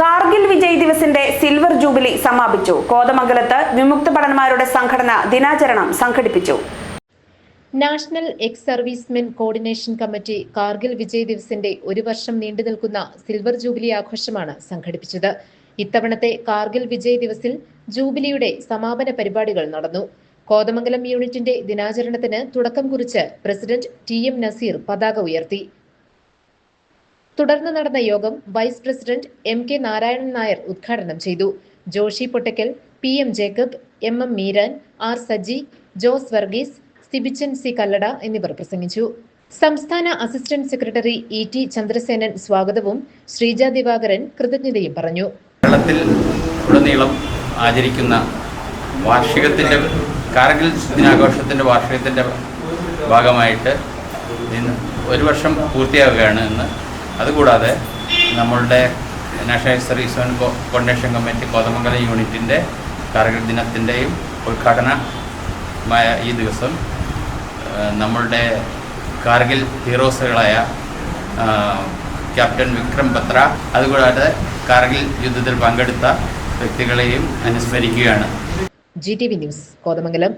കാർഗിൽ വിജയ് ദിവസിന്റെ silver jubilee സമാപിച്ചു. കോതമംഗലത്ത് വിമുക്ത ഭടന്മാരുടെ സംഘടന ദിനാചരണം സംഘടിപ്പിച്ചു. National ex servicemen coordination committee Kargil Vijay ദിവസിന്റെ ഒരു വർഷം നീണ്ടു നിൽക്കുന്ന സിൽവർ ജൂബിലി ആഘോഷമാണ് സംഘടിപ്പിച്ചത്. ഇത്തവണത്തെ കാർഗിൽ വിജയ് ദിവസിൽ ജൂബിലിയുടെ സമാപന പരിപാടികൾ നടന്നു. കോതമംഗലം യൂണിറ്റിന്റെ ദിനാചരണത്തിന് തുടക്കം കുറിച്ച് പ്രസിഡന്റ് ടി എം നസീർ പതാക ഉയർത്തി. തുടർന്ന് നടന്ന യോഗം vice president M K Narayanan Nair ഉദ്ഘാടനം ചെയ്തു. Joshi Pottakkal P M Jacob M M Meeran R Saji Jose Varghese Sibichan C Kallada എന്നിവർ പ്രസംഗിച്ചു. സംസ്ഥാന assistant secretary E T Chandrasenan സ്വാഗതവും ശ്രീജ ദിവാകരൻ കൃതജ്ഞതയും പറഞ്ഞു. കേരളത്തിൽ ഉടനീളം ആചരിക്കുന്ന വാർഷികത്തിന്റെ കാർഗിൽ ദിനാഘോഷത്തിന്റെ വാർഷികത്തിന്റെ ഭാഗമായിട്ട് ഒരു വർഷം പൂർത്തിയാവുകയാണ് ഇന്ന് അതുകൂടാതെ നമ്മളുടെ national service coordination committee Kothamangalam യൂണിറ്റിന്റെ കാർഗിൽ ദിനത്തിന്റെയും ഉദ്ഘാടനമായ ഈ ദിവസം നമ്മളുടെ കാർഗിൽ ഹീറോസുകളായ ക്യാപ്റ്റൻ വിക്രം ബത്ര അതുകൂടാതെ കാർഗിൽ യുദ്ധത്തിൽ പങ്കെടുത്ത വ്യക്തികളെയും അനുസ്മരിക്കുകയാണ്. G T V news Kothamangalam.